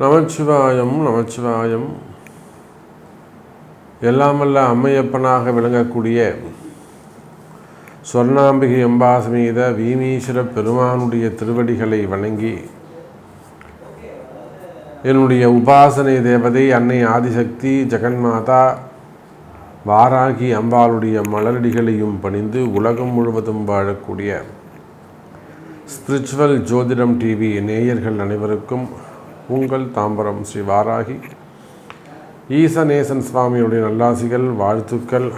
நமச்சிவாயம் நமச்சிவாயம். எல்லாமல்ல அம்மையப்பனாக விளங்கக்கூடிய சொர்ணாம்பிகை எம்பாசமீத வீமீஸ்வர பெருமானுடைய திருவடிகளை வணங்கி என்னுடைய உபாசனை தேவதை அன்னை ஆதிசக்தி ஜெகன்மாதா வாராகி அம்பாளுடைய மலரடிகளையும் பணிந்து உலகம் முழுவதும் வாழக்கூடிய ஸ்பிரிச்சுவல் ஜோதிடம் டிவி நேயர்கள் அனைவருக்கும் உங்கள் தாம்பரம் ஸ்ரீ வாராகி. ஈசநேசன் சுவாமியுடைய நல்லாசிகள் வாழ்த்துக்கள்.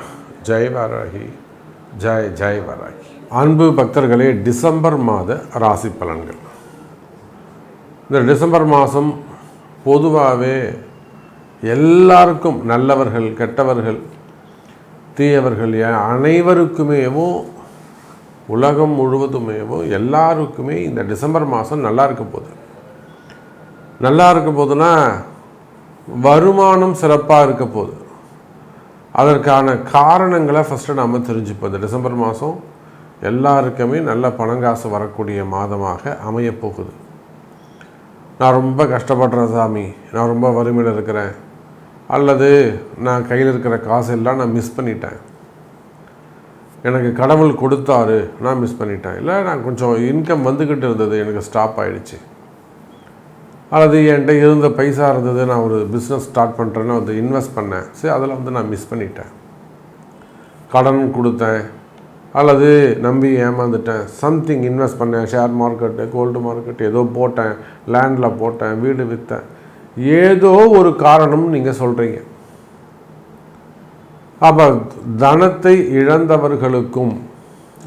ஜெய் வாராகி. ஜெய் ஜெய் வாராகி. அன்பு பக்தர்களே டிசம்பர் மாத ராசி பலன்கள். இந்த டிசம்பர் மாதம் பொதுவாகவே எல்லாருக்கும் நல்லவர்கள் கெட்டவர்கள் தீயவர்கள் அனைவருக்குமேவும் உலகம் முழுவதுமேவும் எல்லாருக்குமே இந்த டிசம்பர் மாதம் நல்லா இருக்க போகுது. நல்லா இருக்க போதுன்னா வருமானம் சிறப்பாக இருக்க போகுது. அதற்கான காரணங்களை ஃபஸ்ட்டு நாம் தெரிஞ்சுப்போம். இந்த டிசம்பர் மாதம் எல்லாருக்குமே நல்ல பணங்காசு வரக்கூடிய மாதமாக அமையப்போகுது நான் ரொம்ப கஷ்டப்படுறேன் சாமி. நான் ரொம்ப வறுமையில் இருக்கிறேன். அல்லது நான் கையில் இருக்கிற காசு எல்லாம் நான் மிஸ் பண்ணிட்டேன். எனக்கு கடவுள் கொடுத்தாரு. நான் மிஸ் பண்ணிட்டேன். இல்லை நான் கொஞ்சம் இன்கம் வந்துக்கிட்டு இருந்தது. எனக்கு ஸ்டாப் ஆகிடுச்சு அல்லது என்கிட்ட இருந்த பைசா இருந்தது. நான் ஒரு பிஸ்னஸ் ஸ்டார்ட் பண்ணுறேன்னு வந்து இன்வெஸ்ட் பண்ணேன். சரி அதில் வந்து நான் மிஸ் பண்ணிட்டேன். கடன் கொடுத்தேன். அல்லது நம்பி ஏமாந்துட்டேன். சம்திங் இன்வெஸ்ட் பண்ணேன். ஷேர் மார்க்கெட்டு கோல்டு மார்க்கெட் ஏதோ போட்டேன். லேண்டில் போட்டேன். வீடு விற்றேன் ஏதோ ஒரு காரணம் நீங்கள் சொல்கிறீங்க அப்போ தனத்தை இழந்தவர்களுக்கும்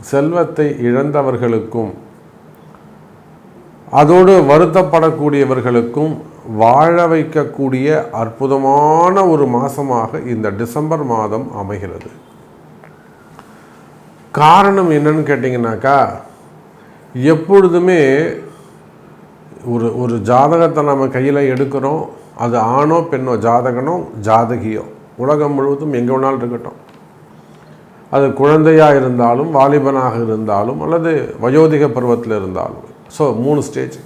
செல்வத்தை இழந்தவர்களுக்கும் அதோடு வருத்தப்படக்கூடியவர்களுக்கும் வாழ வைக்கக்கூடிய அற்புதமான ஒரு மாதமாக இந்த டிசம்பர் மாதம் அமைகிறது. காரணம் என்னன்னு கேட்டிங்கனாக்கா எப்பொழுதுமே ஒரு ஒரு ஜாதகத்தை நம்ம கையில் எடுக்கிறோம். அது ஆணோ பெண்ணோ ஜாதகனோ ஜாதகியோ. உலகம் முழுவதும் எங்கே வேணாலும் இருக்கட்டும். அது குழந்தையாக இருந்தாலும் வாலிபனாக இருந்தாலும் அல்லது வயோதிக பருவத்தில் இருந்தாலும். ஸோ மூணு ஸ்டேஜ்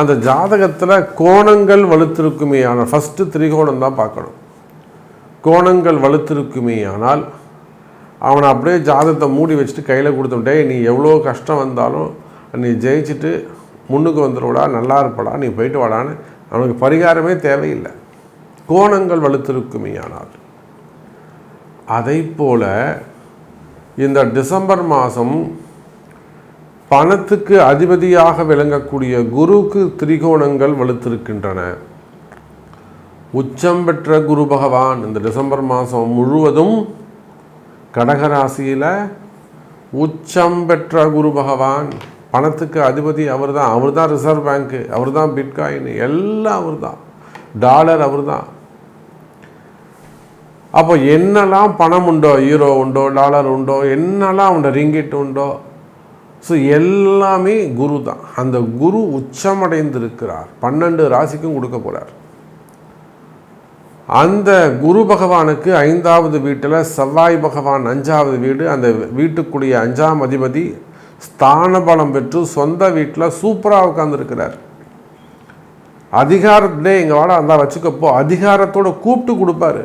அந்த ஜாதகத்தில் கோணங்கள் வலுத்திருக்குமே ஆனால் ஃபஸ்ட்டு திரிகோணம் தான் பார்க்கணும். கோணங்கள் வலுத்திருக்குமே ஆனால் அவனை அப்படியே ஜாதகத்தை மூடி வச்சுட்டு கையில் கொடுத்துட்டே நீ எவ்வளோ கஷ்டம் வந்தாலும் நீ ஜெயிச்சுட்டு முன்னுக்கு வந்துடுவடா நல்லா இருப்படா நீ போயிட்டு வாடான்னு. அவனுக்கு பரிகாரமே தேவையில்லை. கோணங்கள் வலுத்திருக்குமே ஆனால் அதை போல இந்த டிசம்பர் மாதம் பணத்துக்கு அதிபதியாக விளங்கக்கூடிய குருக்கு திரிகோணங்கள் வலுத்திருக்கின்றன. உச்சம் பெற்ற குரு பகவான் இந்த டிசம்பர் மாதம் முழுவதும் கடகராசியில் உச்சம் பெற்ற குரு பகவான் பணத்துக்கு அதிபதி அவர் தான் அவர் தான் ரிசர்வ் பேங்க்கு அவர் தான் பிட்காயின் எல்லாம் அவர் தான் டாலர் அவர் தான் அப்போ என்னெல்லாம் பணம் உண்டோ ஹீரோ உண்டோ டாலர் உண்டோ என்னெல்லாம் உண்டோ ரிங்கிட் உண்டோ ஸோ எல்லாமே குரு தான். அந்த குரு உச்சமடைந்திருக்கிறார். பன்னெண்டு ராசிக்கும் கொடுக்க போகிறார் அந்த குரு பகவானுக்கு ஐந்தாவது வீட்டில் செவ்வாய் பகவான் அஞ்சாவது வீடு அந்த வீட்டுக்குரிய அஞ்சாம் அதிபதி ஸ்தான பலம் பெற்று சொந்த வீட்டில் சூப்பராக உட்காந்துருக்கிறார் அதிகாரத்திலே எங்கள் வாட அந்த வச்சுக்கப்போ அதிகாரத்தோட கூப்பிட்டு கொடுப்பாரு.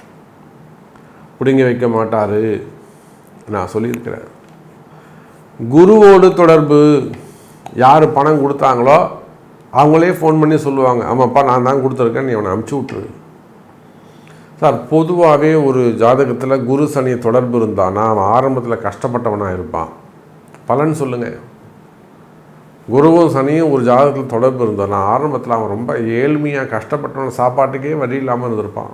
பிடுங்கி வைக்க மாட்டார். நான் சொல்லியிருக்கிறேன். குருவோடு தொடர்பு யார் பணம் கொடுத்தாங்களோ அவங்களே ஃபோன் பண்ணி சொல்லுவாங்க. ஆமாப்பா நான் தான் கொடுத்துருக்கேன் நீ அவனை அமுச்சு விட்ரு சார் பொதுவாகவே ஒரு ஜாதகத்தில் குரு சனி தொடர்பு இருந்தானா அவன் ஆரம்பத்தில் கஷ்டப்பட்டவனாக இருப்பான்? பலன் சொல்லுங்கள் குருவும் சனியும் ஒரு ஜாதகத்தில் தொடர்பு இருந்தானா ஆரம்பத்தில் அவன் ரொம்ப ஏழ்மையாக கஷ்டப்பட்டவன் சாப்பாட்டுக்கே வழி இல்லாமல் இருந்திருப்பான்.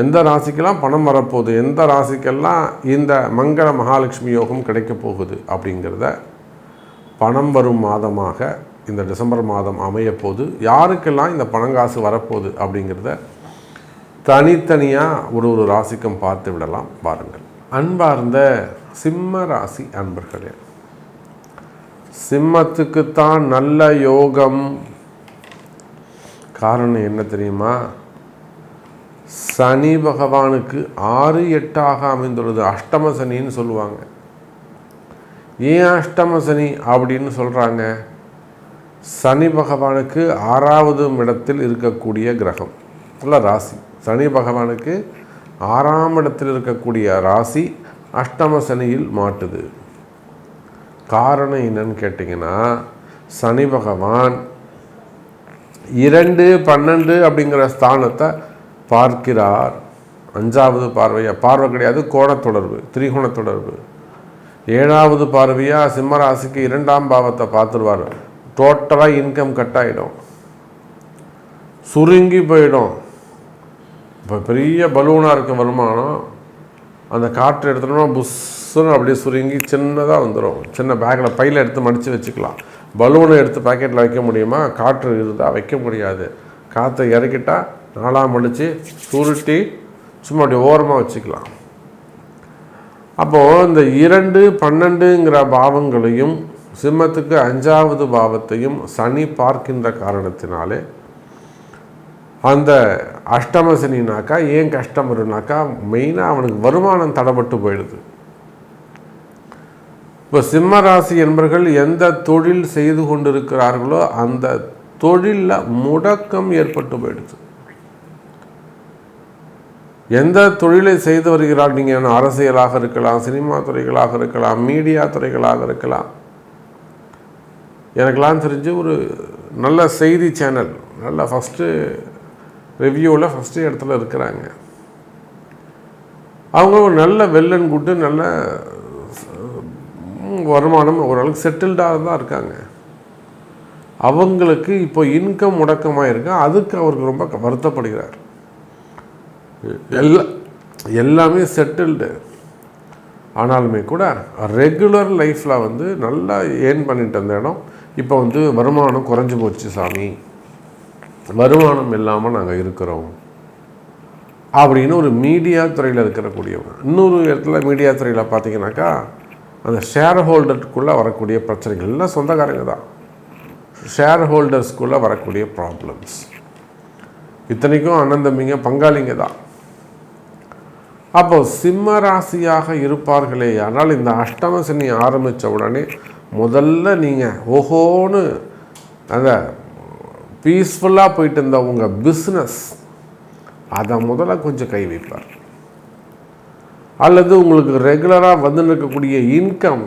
எந்த ராசிக்கெல்லாம் பணம் வரப்போகுது எந்த ராசிக்கெல்லாம் இந்த மங்கள மகாலட்சுமி யோகம் கிடைக்க போகுது அப்படிங்கிறத பணம் வரும் மாதமாக இந்த டிசம்பர் மாதம் அமையப்போகுது யாருக்கெல்லாம் இந்த பணங்காசு வரப்போகுது அப்படிங்கிறத தனித்தனியாக ஒரு ஒரு ராசிக்கும் பார்த்து விடலாம். பாருங்கள் அன்பார்ந்த சிம்ம ராசி அன்பர்களே சிம்மத்துக்குத்தான் நல்ல யோகம். காரணம் என்ன தெரியுமா? சனி பகவானுக்கு ஆறு எட்டாக அமைந்துள்ளது. அஷ்டம சனின்னு சொல்லுவாங்க. ஏன் அஷ்டம சனி அப்படின்னு சொல்கிறாங்க சனி பகவானுக்கு ஆறாவது இடத்தில் இருக்கக்கூடிய கிரகம் இல்லை ராசி. சனி பகவானுக்கு ஆறாம் இடத்தில் இருக்கக்கூடிய ராசி அஷ்டம சனியில் மாட்டுது. காரணம் என்னன்னு கேட்டிங்கன்னா சனி பகவான் இரண்டு பன்னெண்டு அப்படிங்கிற ஸ்தானத்தை பார்க்கிறார். அஞ்சாவது பார்வையாக பார்வை கிடையாது கோணத்தொடர்பு திரிகோண தொடர்பு ஏழாவது பார்வையாக சிம்மராசிக்கு இரண்டாம் பாவத்தை பார்த்துருவார். டோட்டலாக இன்கம் கட் ஆகிடும் சுருங்கி போயிடும். இப்போ பெரிய பலூனாக இருக்க வருமானம் அந்த காற்று எடுத்தோம்னா புஷ்ஷுன்னு அப்படியே சுருங்கி சின்னதாக வந்துடும் சின்ன பேக்கில் பையில் எடுத்து மடித்து வச்சுக்கலாம். பலூனை எடுத்து பாக்கெட்டில் வைக்க முடியுமா? காற்று இருந்தால் வைக்க முடியாது. காற்றை இறக்கிட்டால் நாலாம் மடித்து சுருட்டி சும்மா அப்படி ஓரமாக வச்சுக்கலாம். அப்போது இந்த இரண்டு பன்னெண்டுங்கிற பாவங்களையும் சிம்மத்துக்கு அஞ்சாவது பாவத்தையும் சனி பார்க்கின்ற காரணத்தினாலே அந்த அஷ்டம சனினாக்கா ஏன் கஷ்டமருனாக்கா மெயினாக அவனுக்கு வருமானம் தடைப்பட்டு போயிடுது. இப்போ சிம்ம ராசி என்பர்கள் எந்த தொழில் செய்து கொண்டிருக்கிறார்களோ அந்த தொழிலில் முடக்கம் ஏற்பட்டு போயிடுது. எந்த தொழிலை செய்து வருகிறார் நீங்கள் அரசியலாக இருக்கலாம் சினிமா துறைகளாக இருக்கலாம் மீடியா துறைகளாக இருக்கலாம். எனக்கெல்லாம் தெரிஞ்சு ஒரு நல்ல செய்தி சேனல் நல்ல ஃபஸ்ட்டு ரிவ்யூவில் ஃபஸ்ட்டு இடத்துல இருக்கிறாங்க. அவங்க ஒரு நல்ல வெல்லன் கூட்டு நல்ல வருமானம் ஓரளவுக்கு செட்டில்டாக தான் இருக்காங்க. அவங்களுக்கு இப்போ இன்கம் முடக்கமாக இருக்கு அதுக்கு அவருக்கு ரொம்ப வருத்தப்படுகிறார். எல்லா எல்லாமே செட்டில்டு ஆனாலுமே கூட ரெகுலர் லைஃப்பில் வந்து நல்லா ஏர்ன் பண்ணிட்டு இருந்த இடம் இப்போ வந்து வருமானம் குறைஞ்சி போச்சு சாமி. வருமானம் இல்லாமல் நாங்கள் இருக்கிறோம். அப்படின்னு ஒரு மீடியா துறையில் இருக்கிறக்கூடியவங்க இன்னொரு இடத்துல மீடியா துறையில் பார்த்தீங்கன்னாக்கா அந்த ஷேர் ஹோல்டருக்குள்ளே வரக்கூடிய பிரச்சனைகள் எல்லாம் சொந்தக்காரங்க தான். ஷேர் ஹோல்டர்ஸ்குள்ளே வரக்கூடிய ப்ராப்ளம்ஸ் இத்தனைக்கும் அண்ணன் தம்பிங்க பங்காளிங்க தான். அப்போ சிம்ம ராசியாக இருப்பார்களே. ஆனால் இந்த அஷ்டம சனி ஆரம்பித்த உடனே முதல்ல நீங்கள் ஓஹோன்னு அந்த பீஸ்ஃபுல்லாக போயிட்டு இருந்த உங்கள் பிஸ்னஸ் அதை முதல்ல கொஞ்சம் கை வைப்பார். அல்லது உங்களுக்கு ரெகுலராக வந்து இருக்கக்கூடிய இன்கம்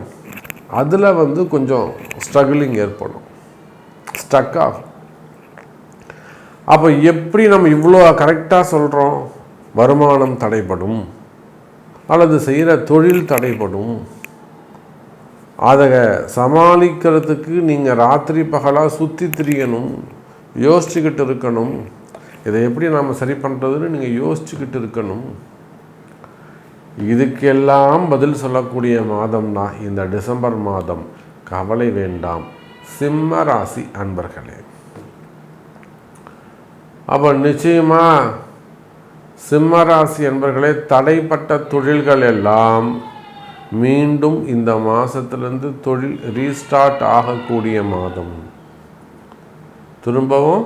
அதில் வந்து கொஞ்சம் ஸ்ட்ரகிளிங் ஏற்படும். ஸ்டக் ஆகும். அப்போ எப்படி நம்ம இவ்வளோ கரெக்டாக சொல்கிறோம் வருமானம் தடைப்படும் அல்லது செய்கிற தொழில் தடைப்படும் அதை சமாளிக்கிறதுக்கு நீங்கள் ராத்திரி பகலாக சுற்றி திரியணும் யோசிச்சுக்கிட்டு இருக்கணும். இதை எப்படி நாம் சரி பண்ணுறதுன்னு நீங்கள் யோசிச்சுக்கிட்டு இருக்கணும். இதுக்கெல்லாம் பதில் சொல்லக்கூடிய மாதம் தான் இந்த டிசம்பர் மாதம். கவலை வேண்டாம். சிம்ம ராசி அன்பர்களே. அப்போ நிச்சயமாக சிம்மராசி என்பர்களே தடைப்பட்ட தொழில்கள் எல்லாம் மீண்டும் இந்த மாதத்துலேருந்து தொழில் ரீஸ்டார்ட் ஆகக்கூடிய மாதம். திரும்பவும்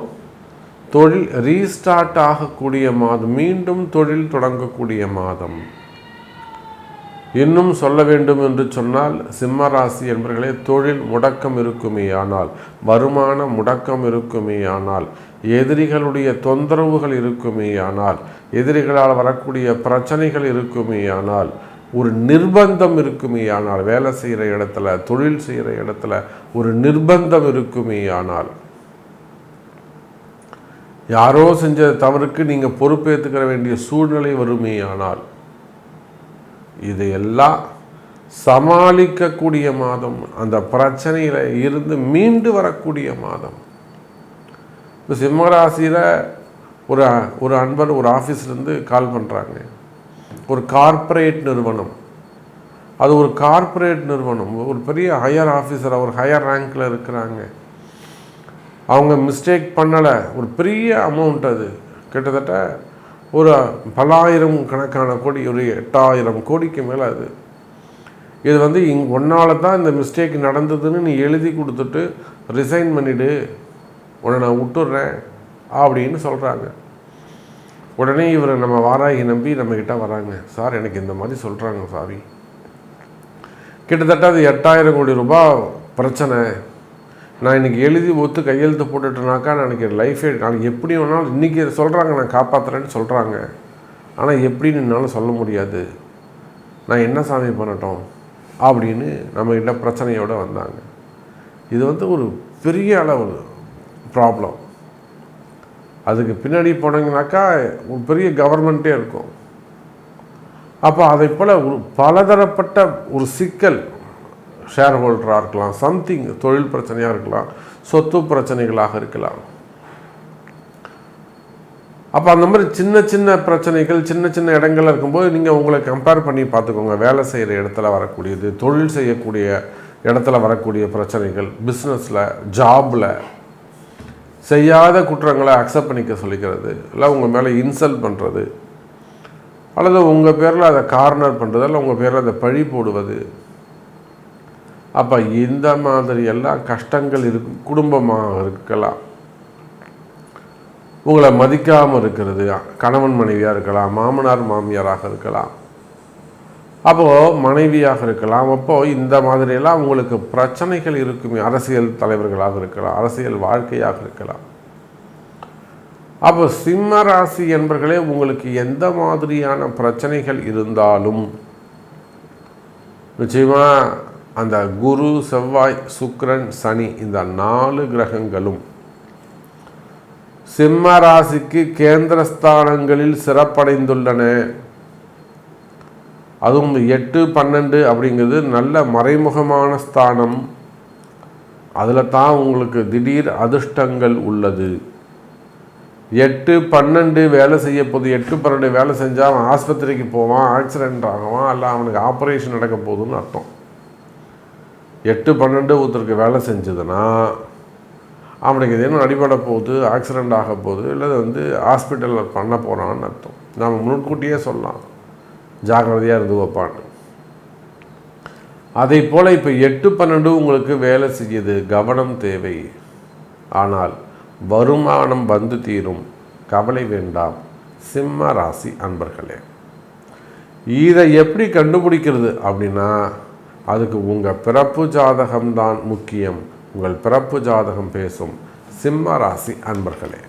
தொழில் ரீஸ்டார்ட் ஆகக்கூடிய மாதம் மீண்டும் தொழில் தொடங்கக்கூடிய மாதம். இன்னும் சொல்ல வேண்டும் என்று சொன்னால் சிம்மராசி என்பர்களே தொழில் முடக்கம் இருக்குமே ஆனால் வருமான முடக்கம் இருக்குமேயானால் எதிரிகளுடைய தொந்தரவுகள் இருக்குமேயானால் எதிரிகளால் வரக்கூடிய பிரச்சனைகள் இருக்குமே ஆனால் ஒரு நிர்பந்தம் இருக்குமே ஆனால் வேலை செய்கிற இடத்துல தொழில் செய்கிற இடத்துல ஒரு நிர்பந்தம் இருக்குமே ஆனால் யாரோ செஞ்ச தவறுக்கு நீங்கள் பொறுப்பேற்றுக்கிற வேண்டிய சூழ்நிலை வருமே ஆனால் இதையெல்லாம் சமாளிக்கக்கூடிய மாதம் அந்த பிரச்சனையில் இருந்து மீண்டு வரக்கூடிய மாதம். இப்போ சிம்மராசியில் ஒரு ஒரு அன்பர் ஒரு ஆஃபீஸ்லேருந்து கால் பண்ணுறாங்க ஒரு கார்ப்பரேட் நிறுவனம். அது ஒரு கார்ப்பரேட் நிறுவனம். ஒரு பெரிய ஹையர் ஆஃபீஸர் ஒரு ஹையர் ரேங்க்கில் இருக்கிறாங்க. அவங்க மிஸ்டேக் பண்ணலை. ஒரு பெரிய அமௌண்ட் அது. கிட்டத்தட்ட ஒரு பல்லாயிரம் கணக்கான கோடி ஒரு எட்டாயிரம் கோடிக்கு மேலே அது. இது வந்து இங் ஒன்றால் தான் இந்த மிஸ்டேக் நடந்ததுன்னு நீ எழுதி கொடுத்துட்டு ரிசைன் பண்ணிவிடு உன்னை நான் விட்டுடுறேன் அப்படின்னு சொல்கிறாங்க உடனே இவர் நம்ம வாராகி நம்பி நம்மக்கிட்ட வராங்க. சார் எனக்கு இந்த மாதிரி சொல்கிறாங்க சாவி. கிட்டத்தட்ட அது எட்டாயிரம் கோடி ரூபாய் பிரச்சனை. நான் இன்றைக்கி எழுதி ஒத்து கையெழுத்து போட்டுட்டேனாக்கா நான் எனக்கு லைஃபே நாளைக்கு எப்படி வேணாலும் இன்றைக்கி சொல்கிறாங்க நான் காப்பாற்றுறேன்னு சொல்கிறாங்க ஆனால் எப்படின்னு என்னால் சொல்ல முடியாது. நான் என்ன சாமி பண்ணட்டும்? அப்படின்னு நம்மக்கிட்ட பிரச்சனையோடு வந்தாங்க. இது வந்து ஒரு பெரிய அளவு ப்ராப்ளம் அதுக்கு பின்னாடி போனீங்கனாக்கா ஒரு பெரிய கவர்மெண்ட்டே இருக்கும். அப்போ அதை போல் ஒரு பலதரப்பட்ட ஒரு சிக்கல் ஷேர் ஹோல்டராக இருக்கலாம் சம்திங் தொழில் பிரச்சனையாக இருக்கலாம் சொத்து பிரச்சனைகளாக இருக்கலாம். அப்போ அந்த மாதிரி சின்ன சின்ன பிரச்சனைகள் சின்ன சின்ன இடங்கள்ல இருக்கும்போது நீங்கள் உங்களை கம்பேர் பண்ணி பார்த்துக்கோங்க. வேலை செய்கிற இடத்துல வரக்கூடியது தொழில் செய்யக்கூடிய இடத்துல வரக்கூடிய பிரச்சனைகள் பிஸ்னஸில் ஜாபில் செய்யாத குற்றங்களை அக்செப்ட் பண்ணிக்க சொல்லிக்கிறது இல்லை உங்கள் மேலே இன்சல்ட் பண்ணுறது அல்லது உங்கள் பேரில் அதை கார்னர் பண்ணுறது இல்லை உங்கள் பேரில் அதை பழி போடுவது. அப்போ இந்த மாதிரி எல்லாம் கஷ்டங்கள் இருக்கு குடும்பமாக இருக்கலாம். உங்களை மதிக்காமல் இருக்கிறது கணவன் மனைவியாக இருக்கலாம் மாமனார் மாமியாராக இருக்கலாம். அப்போது மனைவியாக இருக்கலாம். அப்போது இந்த மாதிரியெல்லாம் உங்களுக்கு பிரச்சனைகள் இருக்குமே. அரசியல் தலைவர்களாக இருக்கலாம். அரசியல் வாழ்க்கையாக இருக்கலாம். அப்போ சிம்ம ராசி என்பர்களே உங்களுக்கு எந்த மாதிரியான பிரச்சனைகள் இருந்தாலும் நிச்சயமாக அந்த குரு செவ்வாய் சுக்கிரன் சனி இந்த நாலு கிரகங்களும் சிம்ம ராசிக்கு கேந்திரஸ்தானங்களில் சிறப்படைந்துள்ளன. அதுவும் எட்டு பன்னெண்டு அப்படிங்கிறது நல்ல மறைமுகமான ஸ்தானம். அதில் தான் உங்களுக்கு திடீர் அதிர்ஷ்டங்கள் உள்ளது. எட்டு பன்னெண்டு வேலை செய்ய போது எட்டு பன்னெண்டு வேலை செஞ்சால் அவன் ஆஸ்பத்திரிக்கு போவான் ஆக்சிடெண்ட் ஆகுவான் இல்லை அவனுக்கு ஆப்ரேஷன் நடக்க போகுதுன்னு அர்த்தம். எட்டு பன்னெண்டு ஒருத்தருக்கு வேலை செஞ்சதுன்னா அவனுக்கு ஏதேனும் அடிபட போகுது ஆக்சிடெண்ட் ஆக போகுது இல்லை வந்து ஹாஸ்பிட்டலில் பண்ண போகிறான்னு அர்த்தம். நம்ம முன்கூட்டியே சொல்லலாம். ஜாக்கிரதையாக இருந்து வைப்பான் அதை போல் இப்போ எட்டு பன்னெண்டு உங்களுக்கு வேலை செய்யுது. கவனம் தேவை. ஆனால் வருமானம் வந்து தீரும். கவலை வேண்டாம். சிம்ம ராசி அன்பர்களே இதை எப்படி கண்டுபிடிக்கிறது அப்படின்னா அதுக்கு உங்கள் பிறப்பு ஜாதகம்தான் முக்கியம். உங்கள் பிறப்பு ஜாதகம் பேசும். சிம்ம ராசி அன்பர்களே.